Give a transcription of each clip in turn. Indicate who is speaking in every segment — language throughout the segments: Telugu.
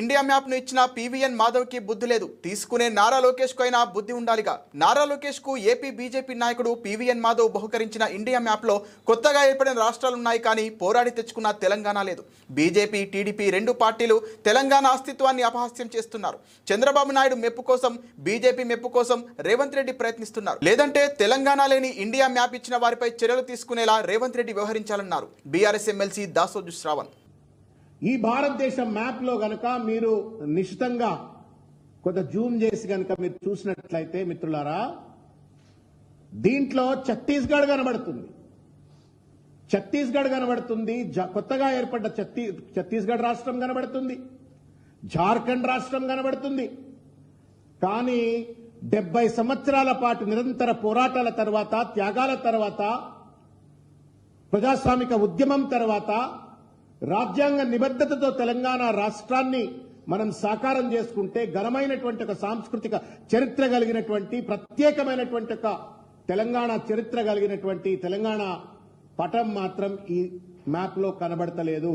Speaker 1: ఇండియా మ్యాప్ను ఇచ్చిన పీవీఎన్ మాధవ్కి బుద్ధి లేదు. తీసుకునే నారా లోకేష్కు అయినా బుద్ధి ఉండాలిగా. Nara లోకేష్కు A P B J P నాయకుడు పీవీఎన్ మాధవ్ బహుకరించిన ఇండియా మ్యాప్లో కొత్తగా ఏర్పడిన రాష్ట్రాలు ఉన్నాయి కానీ పోరాడి తెచ్చుకున్న తెలంగాణ లేదు. బీజేపీ టీడీపీ రెండు పార్టీలు తెలంగాణ అస్తిత్వాన్ని అపహాస్యం చేస్తున్నారు. చంద్రబాబు నాయుడు మెప్పు కోసం బీజేపీ మెప్పు కోసం రేవంత్ రెడ్డి ప్రయత్నిస్తున్నారు. లేదంటే తెలంగాణ లేని ఇండియా మ్యాప్ ఇచ్చిన వారిపై చర్యలు తీసుకునేలా Revanth Reddy వ్యవహరించాలన్నారు. BRS MLC Dasoju Sravan.
Speaker 2: ఈ భారతదేశం మ్యాప్లో గనక మీరు నిశ్చితంగా కొంత జూమ్ చేసి గనక మీరు చూసినట్లయితే మిత్రులారా దీంట్లో ఛత్తీస్గఢ్ కనబడుతుంది. ఛత్తీస్గఢ్ కనబడుతుంది జ- కొత్తగా ఏర్పడ్డ ఛత్తీ ఛత్తీస్గఢ్ రాష్ట్రం కనబడుతుంది జార్ఖండ్ రాష్ట్రం కనబడుతుంది. కానీ డెబ్బై సంవత్సరాల పాటు నిరంతర పోరాటాల తర్వాత త్యాగాల తర్వాత ప్రజాస్వామిక ఉద్యమం తర్వాత రాజ్యాంగ నిబద్ధతతో తెలంగాణ రాష్ట్రాన్ని మనం సాకారం చేసుకుంటే ఘనమైనటువంటి ఒక సాంస్కృతిక చరిత్ర కలిగినటువంటి ప్రత్యేకమైనటువంటి ఒక తెలంగాణ చరిత్ర కలిగినటువంటి తెలంగాణ పటం మాత్రం ఈ మ్యాప్లో కనబడతలేదు.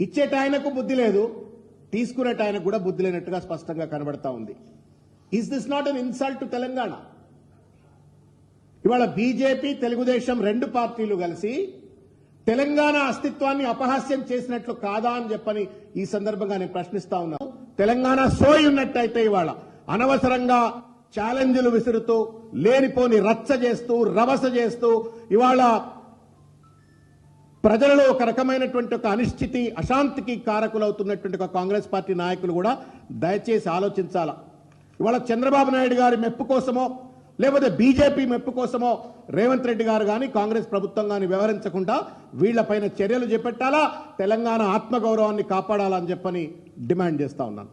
Speaker 2: ఇచ్చేట ఆయనకు బుద్ధి లేదు తీసుకునేట ఆయనకు కూడా బుద్ధి లేనట్టుగా స్పష్టంగా కనబడతా ఉంది. Is this not an insult to Telangana? ఇవాళ బీజేపీ తెలుగుదేశం రెండు పార్టీలు కలిసి తెలంగాణ అస్తిత్వాన్ని అపహాస్యం చేసినట్లు కాదా అని చెప్పని ఈ సందర్భంగా నేను ప్రశ్నిస్తా ఉన్నాను తెలంగాణ సోయి ఉన్నట్టయితే ఇవాళ అనవసరంగా ఛాలెంజ్లు విసురుతూ లేనిపోని రచ్చ చేస్తూ రవస చేస్తూ ఇవాళ ప్రజలలో ఒక రకమైనటువంటి ఒక అనిశ్చితి అశాంతికి కారకులవుతున్నటువంటి ఒక కాంగ్రెస్ పార్టీ నాయకులు కూడా దయచేసి ఆలోచించాలా? ఇవాళ చంద్రబాబు నాయుడు గారి మెప్పు కోసమో లేకపోతే బీజేపీ మెప్పు కోసమో రేవంత్ రెడ్డి గారు కానీ కాంగ్రెస్ ప్రభుత్వం కానీ వ్యవహరించకుండా వీళ్ళపైన చర్యలు చేపట్టాలా? తెలంగాణ ఆత్మగౌరవాన్ని కాపాడాలని చెప్పని డిమాండ్ చేస్తా ఉన్నాను.